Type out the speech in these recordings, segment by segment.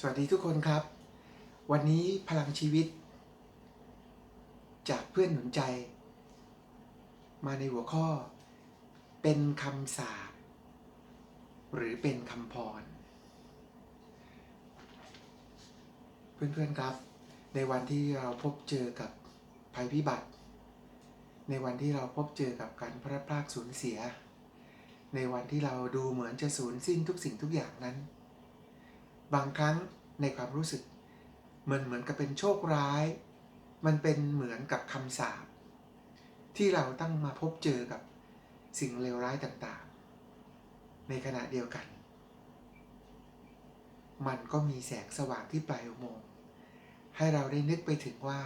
สวัสดีทุกคนครับ วันนี้พลังชีวิต จากเพื่อนหนุนใจ มาในหัวข้อ เป็นคำสาปหรือเป็นคำพร เพื่อนๆครับ ในวันที่เราพบเจอกับภัยพิบัติ ในวันที่เราพบเจอกับการพลัดพรากสูญเสีย ในวันที่เราดูเหมือนจะสูญสิ้นทุกสิ่งทุกอย่างนั้น บางครั้งในความรู้สึก มันเหมือนกับเป็นโชคร้าย มันเป็นเหมือนกับคำสาปที่เราต้องมาพบเจอกับสิ่งเลวร้ายต่างๆ ในขณะเดียวกัน มันก็มีแสงสว่างที่ปลายอุโมงค์ให้เราได้นึกไปถึงว่า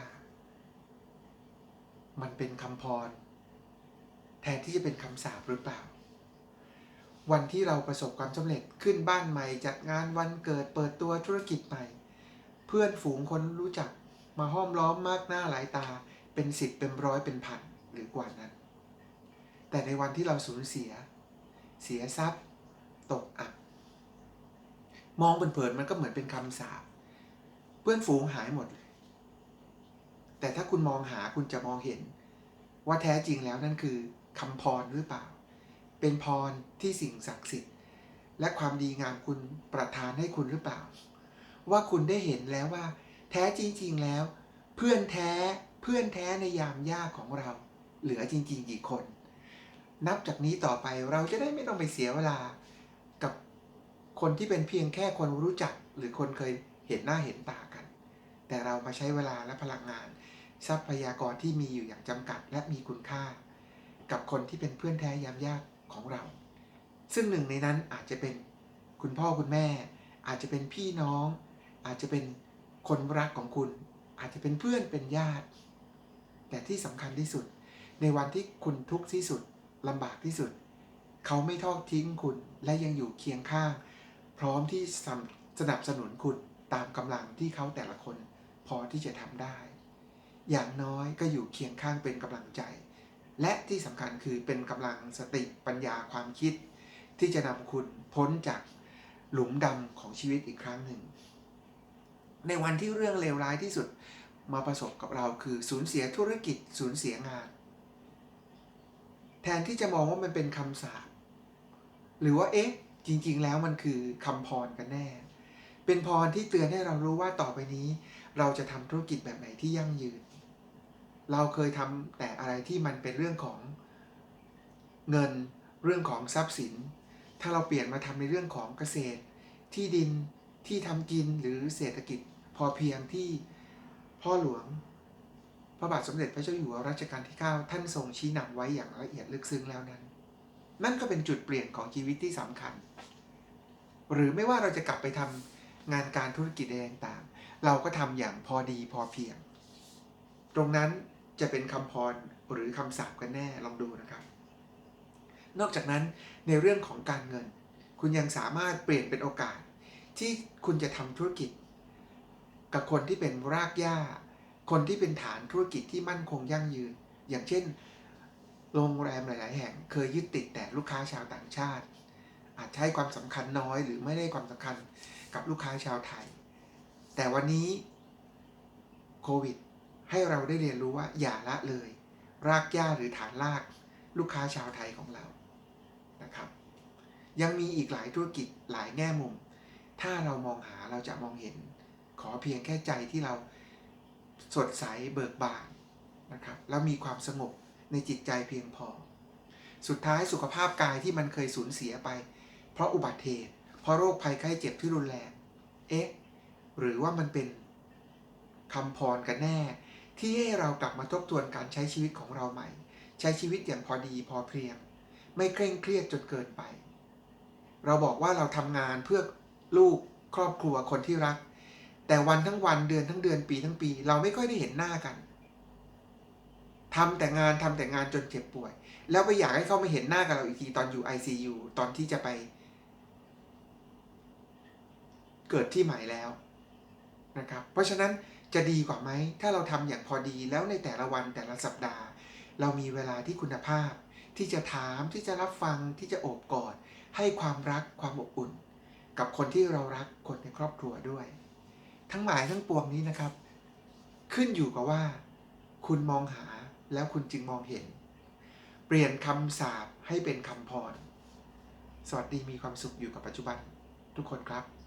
มันเป็นคำพร แทนที่จะเป็นคำสาปหรือเปล่า วันที่เราประสบความสำเร็จขึ้นบ้านใหม่ จัดงานวันเกิดเปิดตัวธุรกิจใหม่ เพื่อนฝูงคนรู้จักมาห้อมล้อมมากหน้าหลายตาเป็นสิบเป็นร้อยเป็นพันหรือกว่านั้น แต่ในวันที่เราสูญเสีย เสียทรัพย์ ตกอับ มองเผินๆมันก็เหมือนเป็นคำสาปเพื่อนฝูงหายหมดเลยแต่ถ้าคุณมองหาคุณจะมองเห็น ว่าแท้จริงแล้วนั่นคือคำพรหรือเปล่า เป็นพรที่สิ่งศักดิ์สิทธิ์ และความดีงามคุณประทานให้คุณหรือเปล่า ว่าคุณได้เห็นแล้วว่า แท้จริง ๆแล้ว เพื่อนแท้เพื่อนแท้ในยามยากของเรา เหลือจริง ๆ กี่คน นับจากนี้ต่อไปเราจะได้ไม่ต้องไปเสียเวลา กับคนที่เป็นเพียงแค่คนรู้จักหรือคนเคยเห็นหน้าเห็นตากัน แต่เรามาใช้เวลาและพลังงาน ทรัพยากรที่มีอยู่อย่างจำกัดและมีคุณค่า กับคนที่เป็นเพื่อนแท้ยามยาก ของเรา ซึ่งหนึ่งในนั้นอาจจะเป็นคุณพ่อคุณแม่ อาจจะเป็นพี่น้อง อาจจะเป็นคนรักของคุณ อาจจะเป็นเพื่อนเป็นญาติ แต่ที่สำคัญที่สุด ในวันที่คุณทุกข์ที่สุดลำบากที่สุด เขาไม่ทอดทิ้งคุณและยังอยู่เคียงข้าง พร้อมที่สนับสนุนคุณตามกำลังที่เขาแต่ละคนพอที่จะทำได้ อย่างน้อยก็อยู่เคียงข้างเป็นกำลังใจ และที่สำคัญคือเป็นกำลังสติปัญญาความคิด ที่จะนำคุณพ้นจากหลุมดำของชีวิตอีกครั้งหนึ่ง ในวันที่เรื่องเลวร้ายที่สุดมาประสบกับเราคือสูญเสียธุรกิจสูญเสียงาน แทนที่จะมองว่ามันเป็นคำสาปหรือว่าเอ๊ะ จริง ๆ แล้วมันคือคำพรกันแน่ เป็นพรที่เตือนให้เรารู้ว่าต่อไปนี้ เราจะทำธุรกิจแบบไหนที่ยั่งยืน เราเคยทำแต่อะไรที่มันเป็นเรื่องของเงินเรื่องของทรัพย์สิน ถ้าเราเปลี่ยนมาทำในเรื่องของเกษตร ที่ดินที่ทำกินหรือเศรษฐกิจ พอเพียงที่พ่อหลวง พระบาทสมเด็จพระเจ้าอยู่หัวรัชกาลที่ 9 ท่านทรงชี้นำไว้อย่างละเอียดลึกซึ้งแล้วนั้น นั่นก็เป็นจุดเปลี่ยนของชีวิตที่สำคัญ หรือไม่ว่าเราจะกลับไปทำงานการธุรกิจใดต่างๆ เราก็ทำอย่างพอดีพอเพียง ตรงนั้น จะเป็นคำพรหรือคำสาปกันแน่ลองดูนะครับ นอกจากนั้นในเรื่องของการเงิน คุณยังสามารถเปลี่ยนเป็นโอกาส ที่คุณจะทำธุรกิจ กับคนที่เป็นรากหญ้า คนที่เป็นฐานธุรกิจที่มั่นคงยั่งยืน อย่างเช่น โรงแรมหลาย ๆ แห่ง เคยยึดติดแต่ลูกค้าชาวต่างชาติ อาจใช้ความสำคัญน้อย หรือไม่ได้ความสำคัญกับลูกค้าชาวไทย แต่วันนี้โควิด ให้เราได้เรียนรู้ว่าอย่าละเลย รากหญ้าหรือฐานรากลูกค้าชาวไทยของเรานะครับ ยังมีอีกหลายธุรกิจหลายแง่มุม ถ้าเรามองหาเราจะมองเห็น ขอเพียงแค่ใจที่เราสดใสเบิกบานนะครับแล้วมีความสงบในจิตใจเพียงพอ สุดท้ายสุขภาพกายที่มันเคยสูญเสียไป เพราะอุบัติเหตุเพราะโรคภัยไข้เจ็บที่รุนแรงเอ๊ะหรือว่ามันเป็นคำพรกันแน่ ที่ให้เรากลับมาทบทวนการใช้ชีวิตของเราใหม่ ใช้ชีวิตอย่างพอดีพอเพียง ไม่เคร่งเครียดจนเกินไป เราบอกว่าเราทำงานเพื่อลูกครอบครัวคนที่รัก แต่วันทั้งวันเดือนทั้งเดือนปีทั้งปี เราไม่ค่อยได้เห็นหน้ากันทำแต่งานทำแต่งานจนเจ็บป่วย แล้วไปอยากให้เขามาเห็นหน้ากับเราอีกทีตอนอยู่ ICU ตอนที่จะไป เกิดที่ใหม่แล้วนะครับ เพราะฉะนั้น จะดีกว่าไหม ถ้าเราทำอย่างพอดีแล้วในแต่ละวันแต่ละสัปดาห์ เรามีเวลาที่คุณภาพ ที่จะถามที่จะรับฟังที่จะโอบกอด ให้ความรักความอบอุ่น กับคนที่เรารักคนในครอบครัวด้วย ทั้งหมายทั้งปวงนี้นะครับ ขึ้นอยู่กับว่า คุณมองหาแล้วคุณจึงมองเห็น เปลี่ยนคำสาบให้เป็นคำพร สวัสดีมีความสุขอยู่กับปัจจุบัน ทุกคนครับ